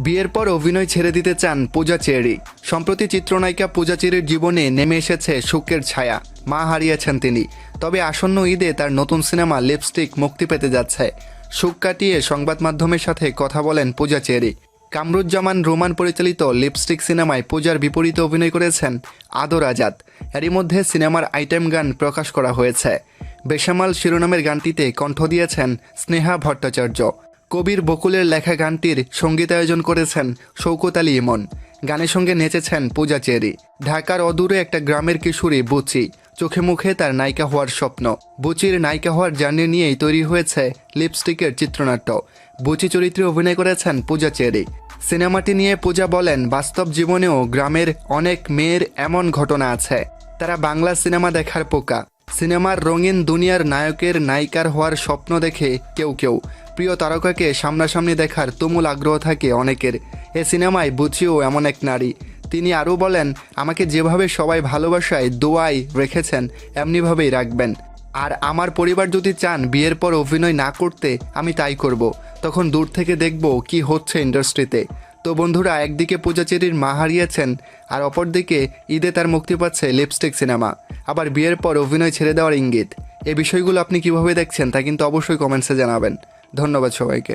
বিয়ের পর অভিনয় ছেড়ে দিতে চান পূজা চেরি। সম্প্রতি চিত্রনায়িকা পূজা চেরির জীবনে নেমে এসেছে শোকের ছায়া। মা হারিয়েছেন তিনি। তবে আসন্ন ঈদে তার নতুন সিনেমা লিপস্টিক মুক্তি পেতে যাচ্ছে। শোক কাটিয়ে সংবাদ মাধ্যমের সাথে কথা বলেন পূজা চেরি। কামরুজ্জামান রোমান পরিচালিত লিপস্টিক সিনেমায় পূজার বিপরীতে অভিনয় করেছেন আদর আজাদ। এরই মধ্যে সিনেমার আইটেম গান প্রকাশ করা হয়েছে। বেসামাল শিরোনামের গানটিতে কণ্ঠ দিয়েছেন স্নেহা ভট্টাচার্য। কবির বকুলের লেখা গানটির সঙ্গীতায়োজন করেছেন শৌকত আলী ইমন। গানের সঙ্গে নেচেছেন পূজা চেরি। ঢাকার অদূরে একটা গ্রামের কিশোরী বুচি। চোখে মুখে তার নায়িকা হওয়ার স্বপ্ন। বুচির নায়িকা হওয়ার জার্নি নিয়েই তৈরি হয়েছে লিপস্টিকের চিত্রনাট্য। বুচি চরিত্রে অভিনয় করেছেন পূজা চেরি। সিনেমাটি নিয়ে পূজা বলেন, বাস্তব জীবনেও গ্রামের অনেক মেয়ের এমন ঘটনা আছে। তারা বাংলা সিনেমা দেখার পোকা। সিনেমার রঙিন দুনিয়ার নায়কের নায়িকার হওয়ার স্বপ্ন দেখে কেউ কেউ। প্রিয় তারকাকে সামনাসামনি দেখার তুমুল আগ্রহ থাকে অনেকের। এ সিনেমায় বুঝিও এমন এক নারী। তিনি আরও বলেন, আমাকে যেভাবে সবাই ভালোবাসায় দোয়াই রেখেছেন, এমনিভাবেই রাখবেন। আর আমার পরিবার যদি চান বিয়ের পর অভিনয় না করতে, আমি তাই করব। তখন দূর থেকে দেখব কি হচ্ছে ইন্ডাস্ট্রিতে। তো বন্ধুরা, একদিকে পূজাচেরির মা হারিয়েছেন, আর অপরদিকে ঈদে তার মুক্তি পাচ্ছে লিপস্টিক সিনেমা। আবার বিয়ের পর অভিনয় ছেড়ে দেওয়ার ইঙ্গিত। এই বিষয়গুলো আপনি কীভাবে দেখছেন তা কিন্তু অবশ্যই কমেন্টসে জানাবেন। ধন্যবাদ সবাইকে।